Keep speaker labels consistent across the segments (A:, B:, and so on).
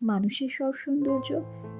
A: মানুষের সব সৌন্দর্য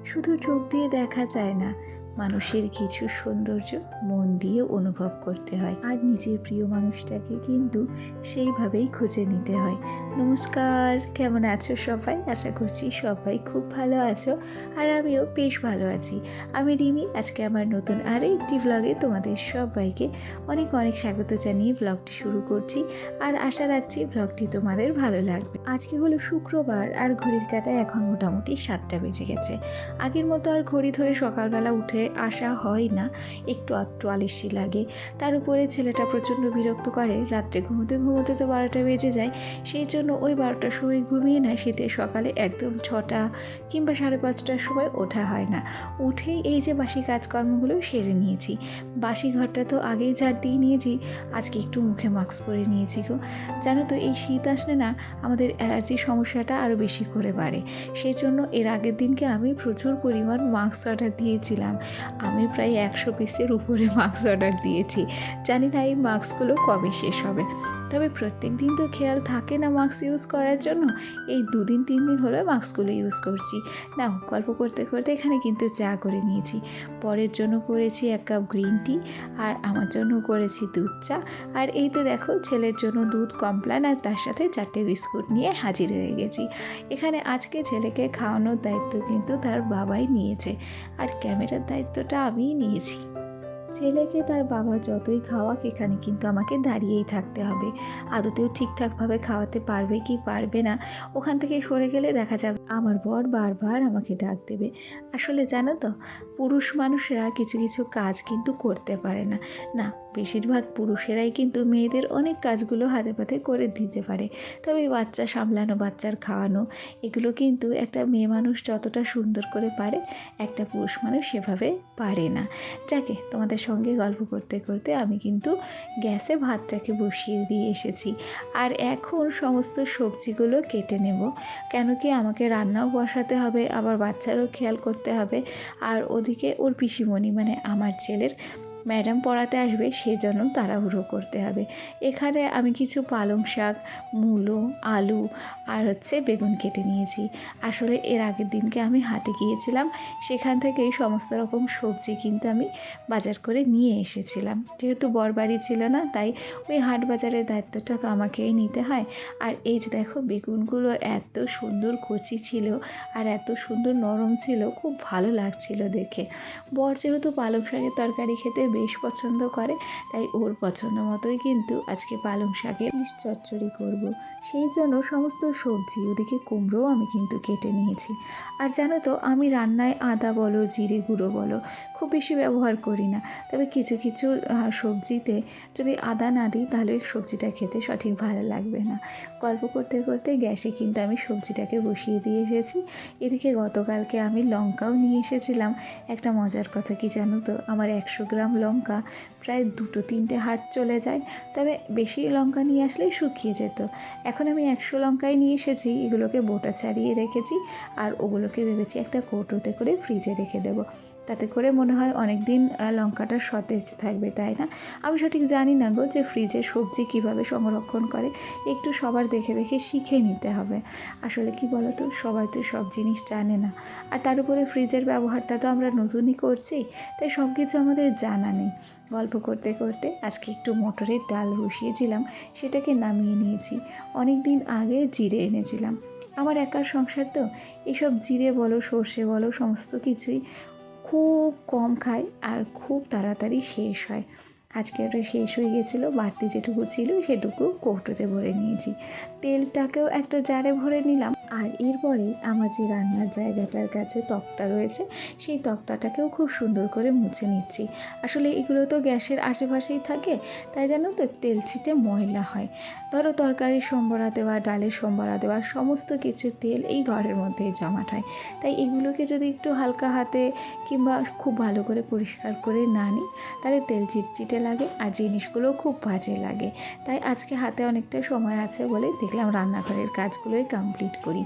A: শুধু চোখ দিয়ে দেখা যায় না মানুষের কিছু সৌন্দর্য মন দিয়ে অনুভব করতে হয়। আর নিজের প্রিয় মানুষটাকে কিন্তু সেইভাবেই খুঁজে নিতে হয়। নমস্কার, কেমন আছো সবাই? আশা করছি সবাই খুব ভালো আছো আর আমিও বেশ ভালো আছি। আমি রিমি, আজকে আমার নতুন আরও একটি ব্লগে তোমাদের সবাইকে অনেক অনেক স্বাগত জানিয়ে ব্লগটি শুরু করছি আর আশা রাখছি ব্লগটি তোমাদের ভালো লাগবে। আজকে হলো শুক্রবার আর ঘড়ির কাটায় এখন মোটামুটি সাতটা বেজে গেছে। আগের মতো আর ঘড়ি ধরে সকালবেলা উঠে আসা হয় না। একটু আধটু আলিসি লাগে। তার উপরে ছেলেটা প্রচণ্ড বিরক্ত করে। রাত্রে ঘুমোতে ঘুমোতে তো বারোটা বেজে যায়। সেই জন্য ওই বারোটার সময় ঘুমিয়ে না শীতের সকালে একদম ছটা কিংবা সাড়ে পাঁচটার সময় ওঠা হয় না। উঠেই এই যে বাসি কাজকর্মগুলো সেরে নিয়েছি। বাসি ঘরটা তো আগেই ঝাড় দিয়ে নিয়েছি। আজকে একটু মুখে মাস্ক পরে নিয়েছি গো। জানো তো, এই শীত আসলে না আমাদের অ্যালার্জির সমস্যাটা আরও বেশি করে বাড়ে। সেই জন্য এর আগের দিনকে আমি প্রচুর পরিমাণ মাস্ক অর্ডার দিয়েছিলাম। আমি প্রায় একশো পিসের উপরে মাস্ক অর্ডার দিয়েছি। জানি না এই মাস্কগুলো কবে শেষ হবে। তবে প্রত্যেক দিন তো খেয়াল থাকে না মাস্ক ইউজ করার জন্য। এই দুদিন, তিন দিন হলো মাস্কগুলো ইউজ করছি। নাও, গল্প করতে করতে এখানে কিন্তু চা করে নিয়েছি। পরের জন্য করেছি এক কাপ গ্রিন টি, আর আমার জন্য করেছি দুধ চা। আর এই তো দেখো, ছেলের জন্য দুধ কমপ্লান, আর তার সাথে চারটে বিস্কুট নিয়ে হাজির হয়ে গেছি। এখানে আজকে ছেলেকে খাওয়ানোর দায়িত্ব কিন্তু তার বাবাই নিয়েছে। আর ক্যামেরার দায়িত্বটা আমিই নিয়েছি। ছেলেকে তার বাবা যতই খাওয়াক এখানে কিন্তু আমাকে দাঁড়িয়েই থাকতে হবে। আদতেও ঠিকঠাকভাবে খাওয়াতে পারবে কি পারবে না, ওখান থেকে সরে গেলে দেখা যাবে আমার বর বারবার আমাকে ডাক দেবে। আসলে জানো তো, পুরুষ মানুষেরা কিছু কিছু কাজ কিন্তু করতে পারে না। না, বেশিরভাগ পুরুষেরাই কিন্তু মেয়েদের অনেক কাজগুলো হাতে পাতে করে দিতে পারে। তবে বাচ্চা সামলানো, বাচ্চার খাওয়ানো, এগুলো কিন্তু একটা মেয়ে মানুষ যতটা সুন্দর করে পারে, একটা পুরুষ মানুষ সেভাবে পারে না। যাকে তোমাদের সঙ্গে গল্প করতে করতে আমি কিন্তু গ্যাসে ভাতটাকে বসিয়ে দিয়ে এসেছি। আর এখন সমস্ত সবজিগুলো কেটে নেব। কেন কি আমাকে রান্নাও বসাতে হবে, আবার বাচ্চারও খেয়াল করতে হবে। আর ওদিকে ওর পিসিমণি মানে আমার ছেলের ম্যাডাম পড়াতে আসবে, সেজন্য তাড়াহুড়ো করতে হবে। এখানে আমি কিছু পালং শাক, মূলো, আলু আর হচ্ছে বেগুন কেটে নিয়েছি। আসলে এর আগের দিনকে আমি হাটে গিয়েছিলাম, সেখান থেকেই সমস্ত রকম সবজি কিন্তু আমি বাজার করে নিয়ে এসেছিলাম। যেহেতু বর বাড়ি ছিল না, তাই ওই হাট বাজারের দায়িত্বটা তো আমাকেই নিতে হয়। আর এই যে দেখো, বেগুনগুলো এত সুন্দর কচি ছিল আর এত সুন্দর নরম ছিল, খুব ভালো লাগছিল দেখে। বর যেহেতু পালং শাকের তরকারি খেতে বেশ পছন্দ করে, তাই ওর পছন্দ মতোই কিন্তু আজকে পালং শাকের শীষ চচ্চড়ি করব। সেই জন্য সমস্ত সবজি ওদিকে কুমড়োও আমি কিন্তু কেটে নিয়েছি। আর জানো তো, আমি রান্নায় আদা বলো, জিরে গুঁড়ো বলো, খুব বেশি ব্যবহার করি না। তবে কিছু কিছু সবজিতে যদি আদা না দিই, তাহলে সবজিটা খেতে সঠিক ভালো লাগবে না। গল্প করতে করতে গ্যাসে কিন্তু আমি সবজিটাকে বসিয়ে দিয়ে এসেছি। এদিকে গতকালকে আমি লঙ্কাও নিয়ে এসেছিলাম। একটা মজার কথা কি জানো তো, আমার একশো গ্রাম লঙ্কা। প্রায় দুটো তিনটে হাট চলে যায়। তবে বেশি লঙ্কা নিয়ে আসলেই শুকিয়ে যেত। এখন আমি একশো লঙ্কাই নিয়ে এসেছি, এগুলোকে বোটা ছাড়িয়ে রেখেছি, আর ওগুলোকে ভেবেছি একটা কৌটোতে করে ফ্রিজে রেখে দেবো। তাতে করে মনে হয় অনেক দিন লঙ্কাটা সতেজ থাকবে, তাই না? আমি সঠিক জানি না গো যে ফ্রিজে সবজি কীভাবে সংরক্ষণ করে, একটু সবার দেখে দেখে শিখে নিতে হবে। আসলে কি বলো তো সবাই তো সব জিনিস জানে না। আর তার উপরে ফ্রিজের ব্যবহারটা তো আমরা নতুনই করছি, তাই সব কিছু আমাদের জানা নেই। গল্প করতে করতে আজকে একটু মটরের ডাল বসিয়েছিলাম, সেটাকে নামিয়ে নিয়েছি। অনেক দিন আগে জিরে এনেছিলাম। আমার একার সংসার তো, এসব জিরে বলো, সর্ষে বলো, সমস্ত কিছুই খুব কম খায় আর খুব তাড়াতাড়ি শেষ হয়। আজকে ওটা শেষ হয়ে গেছিল, বাড়তি যেটুকু ছিল সেটুকু কৌটোতে ভরে নিয়েছি। তেলটাকেও একটা জারে ভরে নিলাম। আর এরপরে আমার যে রান্নার জায়গাটার কাছে তক্তা রয়েছে, সেই তক্তাটাকেও খুব সুন্দর করে মুছে নিচ্ছি। আসলে এগুলো তো গ্যাসের আশেপাশেই থাকে, তাই জানো তো তেল ছিটে ময়লা হয়। ধরো তরকারি সম্বরা দেওয়া, ডালের সম্বরা দেওয়া, সমস্ত কিছু তেল এই ঘরের মধ্যেই জমাট হয় তাই এগুলোকে যদি একটু হালকা হাতে কিংবা খুব ভালো করে পরিষ্কার করে না নিই, তাহলে তেল চিটচিটে লাগে আর জিনিসগুলো খুব বাজে লাগে। তাই আজকে হাতে অনেকটা সময় আছে বলে দেখলাম রান্নাঘরের কাজগুলোই কমপ্লিট করি।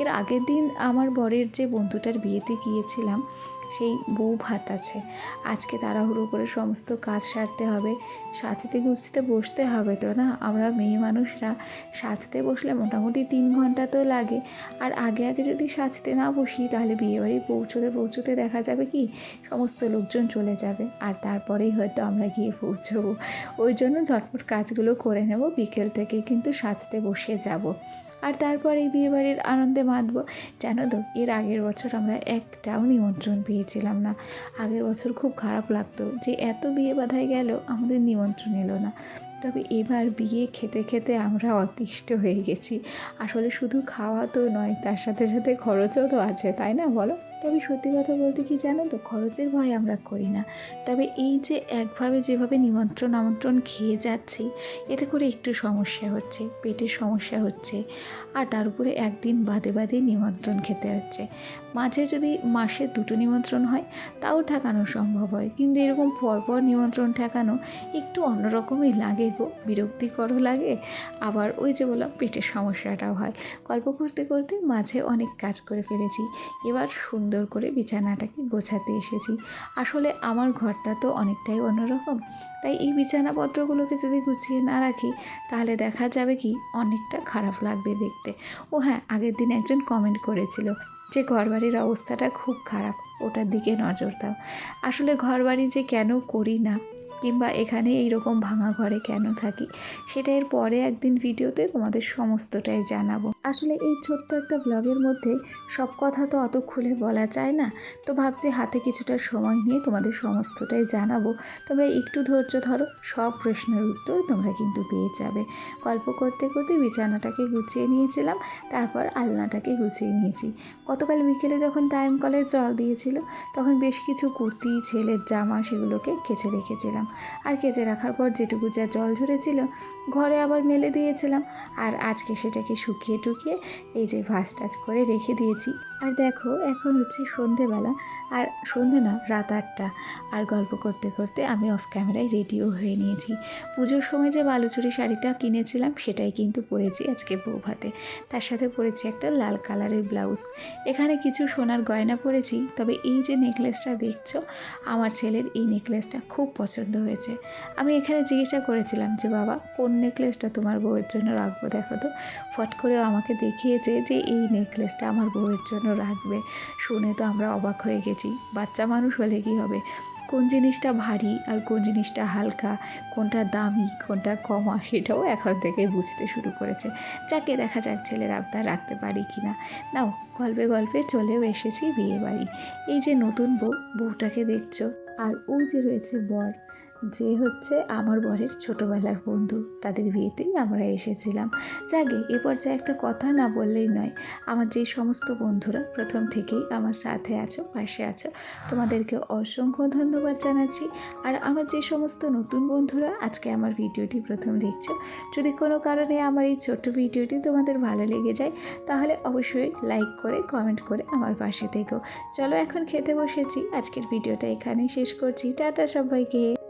A: এর আগের দিন আমার বরের যে বন্ধুটার বিয়েতে গিয়েছিলাম, সেই বউ ভাত আছে। আজকে তাড়াহুড়ো করে সমস্ত কাজ সারতে হবে। সাজতে গুছতে বসতে হবে তো না? আমরা মেয়ে মানুষরা সাজতে বসলে মোটামুটি তিন ঘণ্টা তো লাগে। আর আগে আগে যদি সাজতে না বসি, তাহলে বিয়েবাড়ি পৌঁছোতে পৌঁছতে দেখা যাবে কি, সমস্ত লোকজন চলে যাবে। আর তারপরেই হয়তো আমরা গিয়ে পৌঁছবো। ওই জন্য ঝটপট কাজগুলো করে নেব বিকেল থেকে, কিন্তু সাজতে বসে যাব। আর তারপর এই বিয়েবাড়ির আনন্দে মাতব। জানো তো, এর আগের বছর আমরা একটাও নিমন্ত্রণ পেয়েছিলাম না। আগের বছর খুব খারাপ লাগতো যে এত বিয়ে বাধায় গেল আমাদের নিমন্ত্রণ এলো না। তবে এবার বিয়ে খেতে খেতে আমরা অতিষ্ঠ হয়ে গেছি। আসলে শুধু খাওয়া তো নয়, তার সাথে সাথে খরচও তো আছে, তাই না বলো? তবে সত্যি কথা বলতে কি জানো তো, খরচের ভয় আমরা করি না। তবে এই যে একভাবে যেভাবে নিমন্ত্রণ আমন্ত্রণ খেয়ে যাচ্ছি, এতে করে একটু সমস্যা হচ্ছে, পেটের সমস্যা হচ্ছে। আর তার উপরে একদিন বাদে বাদে নিমন্ত্রণ খেতে হচ্ছে। মাঝে যদি মাসে দুটো নিমন্ত্রণ হয়, তাও ঠেকানো সম্ভব হয়। কিন্তু এরকম পরপর নিমন্ত্রণ ঠেকানো একটু অন্যরকমই লাগে গো, বিরক্তিকরও লাগে। আবার ওই যে বললাম, পেটের সমস্যাটাও হয়। গল্প করতে করতে মাঝে অনেক কাজ করে ফেলেছি। এবার সুন্দর করে বিছানাটাকে গোছাতে এসেছি। আসলে আমার ঘরটা তো অনেকটাই অন্যরকম। তাই এই বিছানাপত্রগুলোকে যদি গুছিয়ে না রাখি, তাহলে দেখা যাবে কি অনেকটা খারাপ লাগবে দেখতে। ও হ্যাঁ আগের দিন একজন কমেন্ট করেছিল যে ঘরবাড়ির অবস্থাটা খুব খারাপ। ওটার দিকে নজর দাও। আসলে ঘরবাড়ি যে কেন করি না কিংবা এখানে এইরকম ভাঙা ঘরে কেন থাকি? সেটা এর পরে একদিন ভিডিওতে তোমাদের সমস্তটাই জানাব। আসলে এই ছোট্ট একটা ব্লগের মধ্যে সব কথা তো অত খুলে বলা যায় না। তো ভাবছি হাতে কিছুটা সময় নিয়ে তোমাদের সমস্তটাই জানাব। তোমরা একটু ধৈর্য ধরো, সব প্রশ্নের উত্তর তোমরা কিন্তু পেয়ে যাবে। গল্প করতে করতে বিছানাটাকে গুছিয়ে নিয়েছিলাম, তারপর আলনাটাকে গুছিয়ে নিয়েছি। গতকাল বিকেলে যখন টাইম কলে জল দিয়েছিল, তখন বেশ কিছু কুর্তি, ছেলের জামা সেগুলোকে কেচে রেখেছিলাম। আর কেচে রাখার পর যেটুকু যা জল ঝরেছিল, ঘরে আবার মেলে দিয়েছিলাম। আর আজকে সেটাকে শুকিয়ে টুকিয়ে এই যে ভাস টাজ করে রেখে দিয়েছি। আর দেখো, এখন হচ্ছে সন্ধেবেলা। আর সন্ধে না, রাত আটটা। আর গল্প করতে করতে আমি অফ ক্যামেরায় রেডিও হয়ে নিয়েছি। পুজোর সময় যে বালুচুরি শাড়িটা কিনেছিলাম, সেটাই কিন্তু পরেছি আজকে বৌভাতে তার সাথে পরেছি একটা লাল কালারের ব্লাউজ। এখানে কিছু সোনার গয়না পরেছি, তবে এই যে নেকলেসটা দেখছ, আমার ছেলের এই নেকলেসটা খুব পছন্দ হয়েছে। আমি এখানে জিজ্ঞাসা করেছিলাম যে, বাবা, কোন নেকলেসটা তোমার বউয়ের জন্য রাখব? দেখো তো, ফট করে আমাকে দেখিয়েছে যে, এই নেকলেসটা আমার বউয়ের জন্য রাখবে। শুনে তো আমরা অবাক হয়ে গেছি। বাচ্চা মানুষ হলে কি হবে? কোন জিনিসটা ভারী আর কোন জিনিসটা হালকা? কোনটা দামি, কোনটা কমা সেটাও এখন থেকে বুঝতে শুরু করেছে। যাকে দেখা যাক ছেলের আবদার রাখতে পারি কি না। নাও, গল্পে গল্পে চলেও এসেছি বিয়ে বাড়ি এই যে নতুন বউ, বউটাকে দেখছ। আর ওই যে রয়েছে বর যে হচ্ছে আমার বরের ছোটোবেলার বন্ধু। তাদের বিয়েতেই আমরা এসেছিলাম। যাকে এ পর্যায়ে একটা কথা না বললেই নয়। আমার যে সমস্ত বন্ধুরা প্রথম থেকেই আমার সাথে আছো, পাশে আছো, তোমাদেরকে অসংখ্য ধন্যবাদ জানাচ্ছি। আর আমার যে সমস্ত নতুন বন্ধুরা আজকে আমার ভিডিওটি প্রথম দেখছ, যদি কোনো কারণে আমার এই ছোট্ট ভিডিওটি তোমাদের ভালো লেগে যায়, তাহলে অবশ্যই লাইক করে কমেন্ট করে আমার পাশে থেকো। চলো এখন খেতে বসেছি। আজকের ভিডিওটা এখানেই শেষ করছি। টাটা সবাইকে।